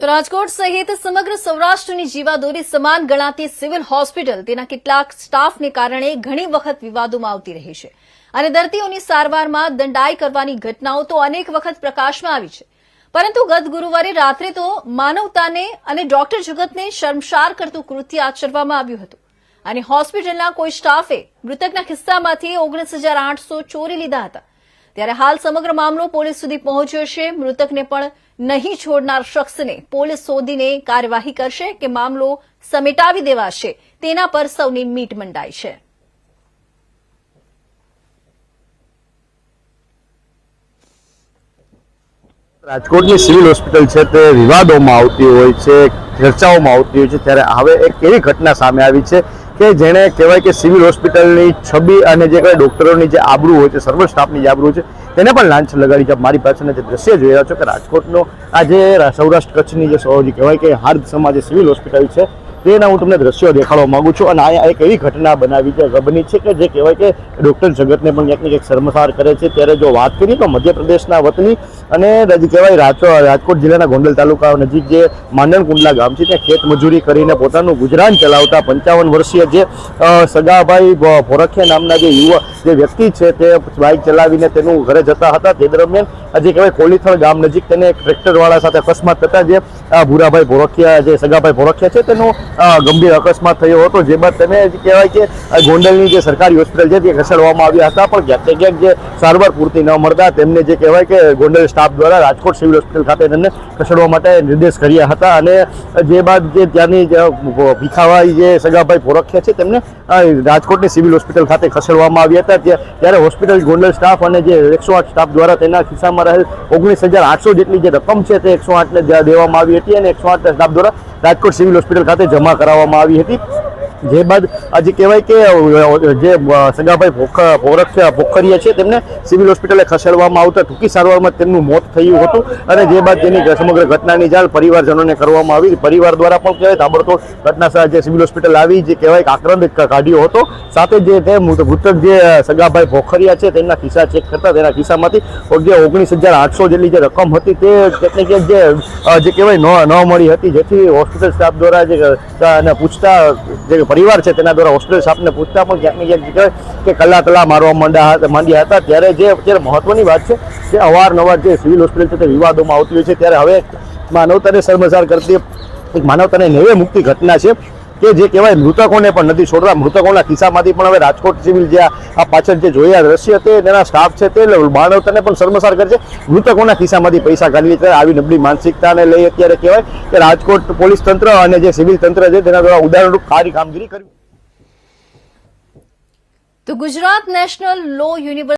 તો રાજકોટ સહિત સમગ્ર સૌરાષ્ટ્રની જીવાદોરી સમાન ગણાતી સિવિલ હોસ્પિટલ તેના કેટલાક સ્ટાફને કારણે ઘણી વખત વિવાદોમાં આવતી રહી છે. અને દર્દીઓની સારવારમાં દંડાઈ કરવાની ઘટનાઓ તો અનેક વખત પ્રકાશમાં આવી છે. પરંતુ ગત ગુરુવારે રાત્રે તો માનવતાને અને ડોક્ટર જગતને શર્મશાર કરતું કૃત્ય આચરવામાં આવ્યું હતું. અને હોસ્પિટલના કોઈ સ્ટાફે મૃતકના ખિસ્સામાંથી ઓગણીસ ચોરી લીધા હતા. ત્યારે હાલ સમગ્ર મામલો પોલીસ સુધી પહોંચ્યો છે. મૃતકને પણ નહીં છોડનાર શખ્સને પોલીસ શોધીને કાર્યવાહી કરશે કે મામલો સમેટાવી દેવાશે. તેના પર સૌની મીટ મંડાઈ છે. રાજકોટની સિવિલ હોસ્પિટલ છે તે વિવાદોમાં આવતી હોય છે, ચર્ચાઓમાં આવતી હોય છે, ત્યારે હવે એક એવી ઘટના સામે આવી છે? કે જેણે કહેવાય કે સિવિલ હોસ્પિટલની છબી અને જે કહેવાય ડૉક્ટરોની જે આબરૂ હોય છે સર્વ સ્ટાફની જે આબરૂ છે, તેને પણ લાંચ લગાડી છે. મારી પાછળના જે દ્રશ્ય જોઈ રહ્યા છો કે રાજકોટનો આ જે સૌરાષ્ટ્ર કચ્છની જે જે કહેવાય કે હાર્દ સમાજ સિવિલ હોસ્પિટલ છે તેના હું તમને દ્રશ્યો દેખાડવા માંગુ છું અને અહીંયા એક એવી ઘટના બનાવી છે બની છે કે જે કહેવાય કે ડૉક્ટર જગતને પણ ક્યાંક ને શર્મસાર કરે છે. ત્યારે જો વાત કરીએ તો મધ્યપ્રદેશના વતની અને કહેવાય રાજકો રાજકોટ જિલ્લાના ગોંડલ તાલુકા નજીક જે માંડણકુંડલા ગામ છે, ત્યાં ખેત મજૂરી કરીને પોતાનું ગુજરાન ચલાવતા પંચાવન વર્ષીય જે સગાભાઈ ભોરખિયા નામના જે યુવા, જે વ્યક્તિ છે તે બાઇક ચલાવીને તેનું ઘરે જતા હતા. તે દરમિયાન આ જે કહેવાય કોલીથળ ગામ નજીક તેને એક ટ્રેક્ટરવાળા સાથે અકસ્માત થતા જે, આ ભૂરાભાઈ ભોરખિયા, જે સગાભાઈ ભોરખિયા છે, તેનો ગંભીર અકસ્માત થયો હતો, જે બાદ તેને કહેવાય કે ગોંડલની જે સરકારી હોસ્પિટલ છે તે ખસેડવામાં આવ્યા હતા, પણ ક્યાંક ક્યાંક જે સારવાર પૂરતી ન મળતા તેમને જે કહેવાય કે ગોંડલ સ્ટાફ દ્વારા રાજકોટ સિવિલ હોસ્પિટલ ખાતે તેમને ખસેડવા માટે નિર્દેશ કર્યા હતા અને જે બાદ જે ત્યાંની ભીખાભાઈ જે સગાભાઈ ભોરખિયા છે તેમને રાજકોટની સિવિલ હોસ્પિટલ ખાતે ખસેડવામાં આવ્યા હતા. ત્યાં- ત્યારે હોસ્પિટલ ગોંડલ સ્ટાફ અને જે એકસો આઠ સ્ટાફ દ્વારા તેના ખિસ્સામાં રહેલ ઓગણીસ હજાર આઠસો જેટલી જે રકમ છે તે એકસો આઠને દેવામાં આવી હતી અને એકસો આઠ સ્ટાફ દ્વારા રાજકોટ સિવિલ હોસ્પિટલ ખાતે જમા કરાવવામાં આવી હતી. જે બાદ આજે કહેવાય કે જે સગાભાઈ ભોરખ પોખરિયા છે, તેમને સિવિલ હોસ્પિટલે ખસેડવામાં આવતા ટૂંકી સારવારમાં તેમનું મોત થયું હતું અને જે બાદ તેની સમગ્ર ઘટનાની જાણ પરિવારજનોને કરવામાં આવી. પરિવાર દ્વારા પણ કહેવાય તાબડતોબ ઘટના જે સિવિલ હોસ્પિટલ આવી, જે કહેવાય આક્રંદ કાઢ્યો હતો. સાથે જે તે મૃત- મૃતક જે સગાભાઈ ભોખરિયા છે, તેમના ખિસ્સા ચેક કરતા તેના ખિસ્સામાંથી જે ઓગણીસ હજાર આઠસો જેટલી જે રકમ હતી તે કેટલીક જે જે કહેવાય ન મળી હતી. જેથી હોસ્પિટલ સ્ટાફ દ્વારા જે પૂછતા જે પરિવાર છે તેના દ્વારા હોસ્પિટલ સ્ટાફને પૂછતા પણ ક્યાંક ને કે કલા કલા મારવા માંડ્યા હતા- માંડ્યા હતા. ત્યારે જે અત્યારે મહત્વની વાત છે કે અવારનવાર જે સિવિલ હોસ્પિટલ છે તે વિવાદોમાં આવતી હોય છે. ત્યારે હવે માનવતાને શર્મસાર કરતી એક માનવતાને નેવે મુક્તિ ઘટના છે. કે જે કહેવાય મૃતકોને પણ નથી છોડતા મૃતકોના ખિસ્સામાંથી પણ હવે રાજકોટ સિવિલ જે આ પાછળ જે જોયા દ્રશ્ય તે તેના સ્ટાફ છે તે માનવતાને પણ શર્મસાર કરે છે મૃતકોના ખિસ્સામાંથી પૈસા કાઢી ત્યારે આવી નબળી માનસિકતાને લઈ અત્યારે કહેવાય કે રાજકોટ પોલીસ તંત્ર અને જે સિવિલ તંત્ર છે તેના દ્વારા ઉદાહરણરૂપ સારી કામગીરી કરી તો ગુજરાત નેશનલ લો યુનિવર્સિટી